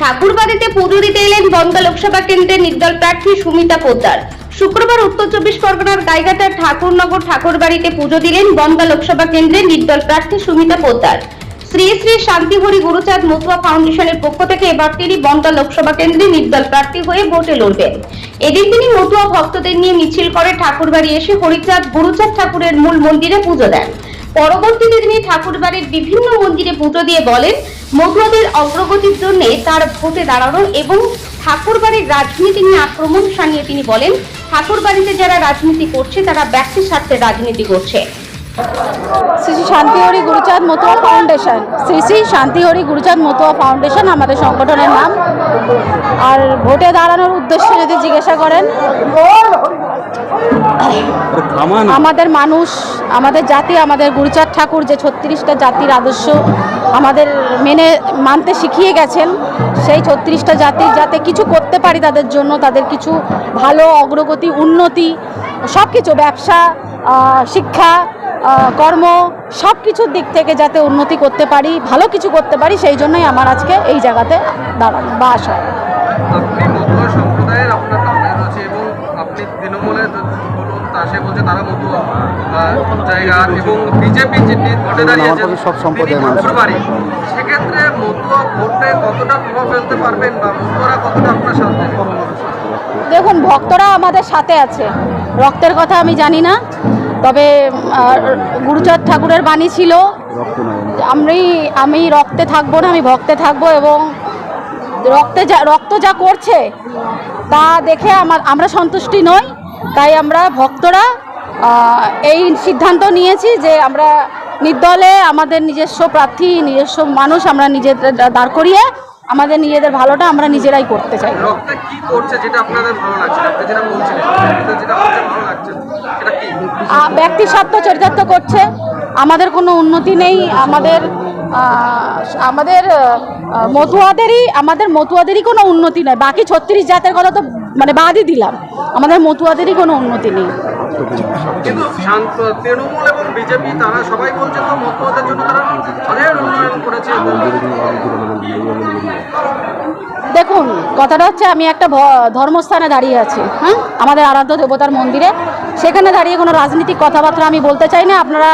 ঠাকুরবাড়িতে পুজো দিতে এলেন বনগা লোকসভা কেন্দ্রের নির্দল প্রার্থী সুমিতা পোদ্দার। শুক্রবার উত্তর চব্বিশ পরগনার গাইঘাটার ঠাকুরনগর ঠাকুরবাড়িতে পুজো দিলেন বনগা লোকসভা কেন্দ্রের নির্দল প্রার্থী সুমিতা পোদ্দার। শ্রী শ্রী শান্তিহরি গুরুচাঁদ মতুয়া ফাউন্ডেশনের পক্ষ থেকে এবার তিনি বনগা লোকসভা কেন্দ্রে নির্দল প্রার্থী হয়ে ভোটে লড়বেন। এদিন তিনি মতুয়া ভক্তদের নিয়ে মিছিল করে ঠাকুরবাড়ি এসে হরিচাঁদ গুরুচাঁদ ঠাকুরের মূল মন্দিরে পুজো দেন। পরবর্তীতে তিনি ঠাকুরবাড়ির বিভিন্ন মন্দিরে পুজো দিয়ে বলেন মতুয়াদের অগ্রগতির জন্য তার ভোটে দাঁড়ানো এবং ঠাকুরবাড়ির রাজনীতি নিয়ে আক্রমণ সানিয়ে তিনি বলেন, ঠাকুরবাড়িতে যারা রাজনীতি করছে, তারা ব্যক্তি স্বার্থে রাজনীতি করছে। শ্রী শ্রী শান্তিহরি গুরুচাঁদ মতুয়া ফাউন্ডেশন। শ্রী শ্রী শান্তিহরি গুরুচাঁদ মতুয়া ফাউন্ডেশন আমাদের সংগঠনের নাম। আর ভোটে দাঁড়ানোর উদ্দেশ্যে যদি জিজ্ঞাসা করেন আমাদের মানুষ আমাদের জাতি আমাদের গুরুচাঁদ ঠাকুর যে ছত্রিশটা জাতির আদর্শ আমাদের মেনে মানতে শিখিয়ে গেছেন সেই ছত্রিশটা জাতির যাতে কিছু করতে পারি তাদের জন্য তাদের কিছু ভালো অগ্রগতি উন্নতি সব কিছু ব্যবসা শিক্ষা কর্ম সব কিছুর দিক থেকে যাতে উন্নতি করতে পারি ভালো কিছু করতে পারি সেই জন্যই আমার আজকে এই জায়গাতে দাঁড়ানো বা আসা। সে বলছে তারা মতুয়া এবং বিজেপি যিনি ভোটে দাঁড়িয়েছেন সব সম্প্রদায়ের মানুষ। সেক্ষেত্রে মতুয়া ভোটে কতটা প্রভাব ফেলতে পারবেন বা মতুয়ারা কতটা আপনার সাথে দেখুন ভক্তরা আমাদের সাথে আছে। রক্তের কথা আমি জানি না তবে গুরুচাঁদ ঠাকুরের বাণী ছিল আমি আমি রক্তে থাকব না আমি ভক্তে থাকব এবং রক্তে যা রক্ত যা করছে তা দেখে আমার আমরা সন্তুষ্টি নই। তাই আমরা ভক্তরা এই সিদ্ধান্ত নিয়েছি যে আমরা নির্দলে আমাদের নিজস্ব প্রার্থী নিজস্ব মানুষ আমরা নিজেদের দাঁড় করিয়ে আমাদের নিজেদের ভালোটা আমরা নিজেরাই করতে চাই। ব্যক্তি স্বার্থ চরিতার্থ করছে আমাদের কোনো উন্নতি নেই আমাদের আমাদের মতুয়াদেরই আমাদের মতুয়াদেরই কোনো উন্নতি নেই বাকি ছত্রিশ জাতের কথা তো মানে বাদই দিলাম। আমাদের মতুয়াদেরই কোনো উন্নতি নেই। কিন্তু শান্ত তৃণমূল এবং বিজেপি তারা সবাই বলছে তো মতুয়াদের জন্য তারা অনেক উন্নয়ন করেছে। দেখুন কথাটা হচ্ছে আমি একটা ধর্মস্থানে দাঁড়িয়ে আছি হ্যাঁ? আমাদের আরাধ্য দেবতার মন্দিরে। সেখানে দাঁড়িয়ে কোনো রাজনৈতিক কথাবার্তা আমি বলতে চাই না। আপনারা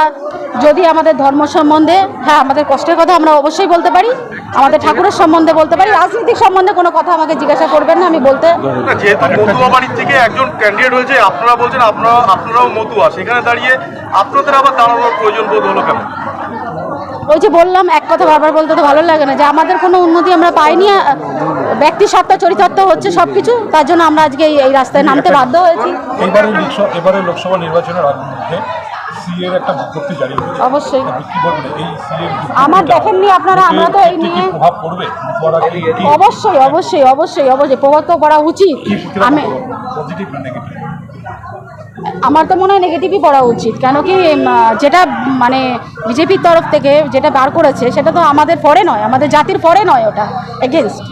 যদি আমাদের ধর্ম সম্বন্ধে হ্যাঁ আমাদের কষ্টের কথা আমরা অবশ্যই বলতে পারি। আমাদের ঠাকুরের সম্বন্ধে বলতে পারি রাজনৈতিক সম্বন্ধে কোনো কথা আমাকে জিজ্ঞাসা করবেন না আমি বলতে যেহেতু মতুয়া বাড়ির থেকে একজন ক্যান্ডিডেট হয়েছে আপনারা বলছেন আপনারা আপনারাও মতুয়া সেখানে দাঁড়িয়ে আপনাদের আবার দাঁড়ানোর প্রয়োজন বোধ হলো কেন? ওই যে বললাম এক কথা বারবার বলতে তো ভালো লাগে না যে আমাদের কোনো উন্নতি আমরা পাইনি ব্যক্তি সত্তা চরিতার্থ হচ্ছে সব কিছু তার জন্য আমরা আজকে এই- এই রাস্তায় নামতে বাধ্য হয়েছি। এবারে লোকসভা এবারে লোকসভা নির্বাচনের আগ অবশ্যই। আমার আপনারা আমরা তো এই নিয়ে অবশ্যই অবশ্যই অবশ্যই অবশ্যই। প্রভাব তো করা উচিত। আমি আমার তো মনে হয় নেগেটিভই পড়া উচিত। কেন কি যেটা মানে বিজেপির তরফ থেকে যেটা বার করেছে সেটা তো আমাদের পরে নয় আমাদের জাতির পরে নয় ওটা এগেনস্ট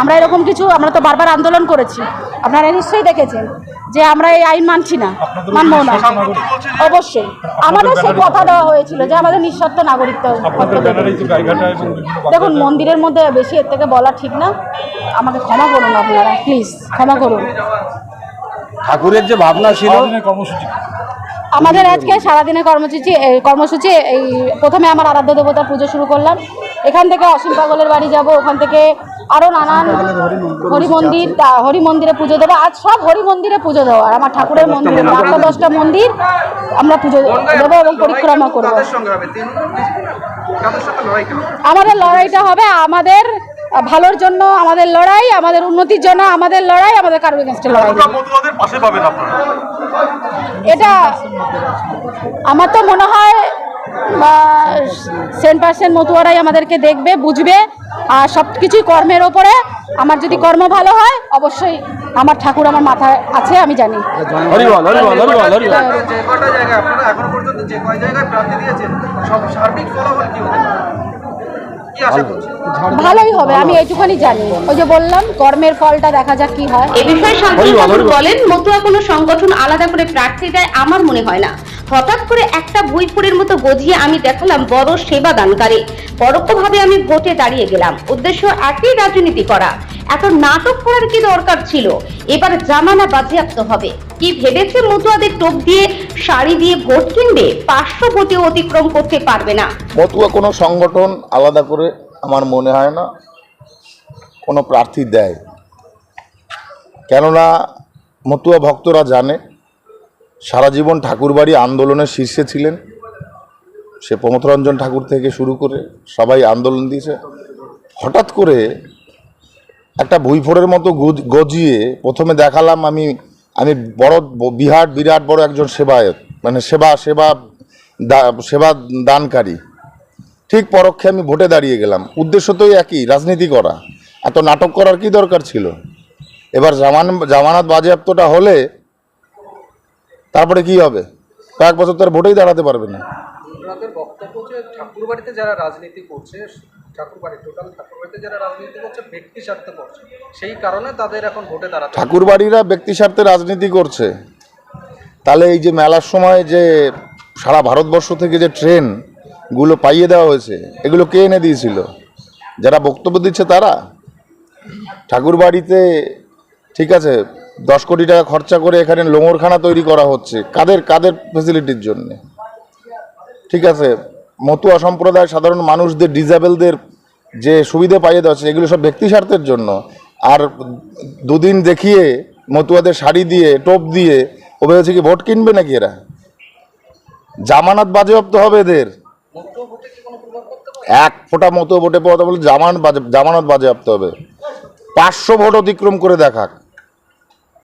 আমরা এরকম কিছু আমরা তো বারবার আন্দোলন করেছি। আপনারা নিশ্চয়ই দেখেছেন যে আমরা এই আইন মানছি না মানবো না। অবশ্যই। আমাদের সেই কথা দেওয়া হয়েছিল যে আমাদের নিঃস্বার্থ বিভিন্ন দেখুন মন্দিরের মধ্যে বেশি এর থেকে বলা ঠিক না। আমাকে ক্ষমা করুন আপনারা প্লিজ ক্ষমা করুন। ঠাকুরের যে ভাবনা ছিল আমাদের আজকে সারাদিনের কর্মসূচি এই কর্মসূচি এই প্রথমে আমার আরাধ্য দেবতা পুজো শুরু করলাম। এখান থেকে অসীম পাগলের বাড়ি যাব ওখান থেকে আরও নানান হরি মন্দির হরি মন্দিরে পুজো দেবো। আজ সব হরি মন্দিরে পুজো আর আমার ঠাকুরের মন্দির আটটা দশটা মন্দির আমরা পুজো দেবো এবং পরিক্রমা করব। আমাদের লড়াইটা হবে আমাদের ভালোর জন্য আমাদের লড়াই আমাদের উন্নতির জন্য আমাদের লড়াই আমাদের কারোর এগেনস্টে লড়াই এটা আমার তো মনে হয় সেন্ট পার্সেন্ট মতুয়ারাই আমাদেরকে দেখবে বুঝবে আর সব কিছুই কর্মের ওপরে। আমার যদি কর্ম ভালো হয় অবশ্যই আমার ঠাকুর আমার মাথায় আছে আমি জানি। ভালোই হবে আমি এইটুখানি জানি। ওই যে বললাম কর্মের ফলটা দেখা যাক কি হয়। এ বিষয়ে শান্তনু বলেন মতুয়া কোনো সংগঠন আলাদা করে প্রার্থী দেয় আমার মনে হয় না। হঠাৎ করে একটা ভুইপুরের মতো গজিয়ে আমি দেখালাম বড় সেবা দানকারী পরোক্ষভাবে আমি ভোটে দাঁড়িয়ে গেলাম। উদ্দেশ্য একই রাজনীতি করা। এত নাটক করার কি দরকার ছিল? এবার জামানা বাজেয়াপ্ত হবে। কি ভেবেছে মতুয়াদের টোপ দিয়ে শাড়ি দিয়ে ভোট কিনবে? পাঁচশো ভোটেও অতিক্রম করতে পারবে না। মতুয়া কোনো সংগঠন আলাদা করে আমার মনে হয় না। কোনো প্রার্থী দেয়। কেননা মতুয়া ভক্তরা জানে সারা জীবন ঠাকুরবাড়ি আন্দোলনের শীর্ষে ছিলেন। সে প্রমথরঞ্জন ঠাকুর থেকে শুরু করে সবাই আন্দোলন দিয়েছে। হঠাৎ করে একটা ভুইফোড়ের মতো গুজ- গজিয়ে প্রথমে দেখালাম আমি আমি বড় বিহার বিরাট বড় একজন সেবায়ত মানে সেবা সেবা সেবা দানকারী। ঠিক পরোক্ষে আমি ভোটে দাঁড়িয়ে গেলাম। উদ্দেশ্য তো একই, রাজনীতি করা। এত নাটক করার কি দরকার ছিল? এবার জামান জামানাত বাজেয়াপ্তটা হলে তারপরে কি হবে? কয়েক বছর তার ভোটেই দাঁড়াতে পারবে না। ওনাদের বক্তব্য যে ঠাকুরবাড়িতে যারা রাজনীতি করছে ঠাকুরবাড়ি টোটাল ঠাকুরবাড়িতে যারা রাজনীতি করছে ব্যক্তি স্বার্থে করছে। সেই কারণে তাদের এখন ভোটে দাঁড়াতে ঠাকুরবাড়িরা ব্যক্তি স্বার্থে রাজনীতি করছে। তাহলে এই যে মেলার সময় যে সারা ভারতবর্ষ থেকে যে ট্রেনগুলো পাইয়ে দেওয়া হয়েছে এগুলো কে এনে দিয়েছিল? যারা বক্তব্য দিচ্ছে তারা? ঠাকুরবাড়িতে ঠিক আছে দশ কোটি টাকা খরচা করে এখানে লোঙরখানা তৈরি করা হচ্ছে। কাদের কাদের ফেসিলিটির জন্য? ঠিক আছে, মতুয়া সম্প্রদায় সাধারণ মানুষদের ডিজেবলদের যে সুবিধা পাইয়ে দেওয়া হচ্ছে, এগুলো সব ব্যক্তি স্বার্থের জন্য। আর দুদিন দেখিয়ে মতুয়াদের শাড়ি দিয়ে, টোপ দিয়ে ও ভেবেছে কি ভোট কিনবে নাকি এরা? জামানত বাজেয়াপ্ত হবে এদের। এক ফোঁটা মতো ভোটে পাওয়া বলে জামান জামানত বাজেয়াপ্ত হবে। পাঁচশো ভোট অতিক্রম করে দেখাক।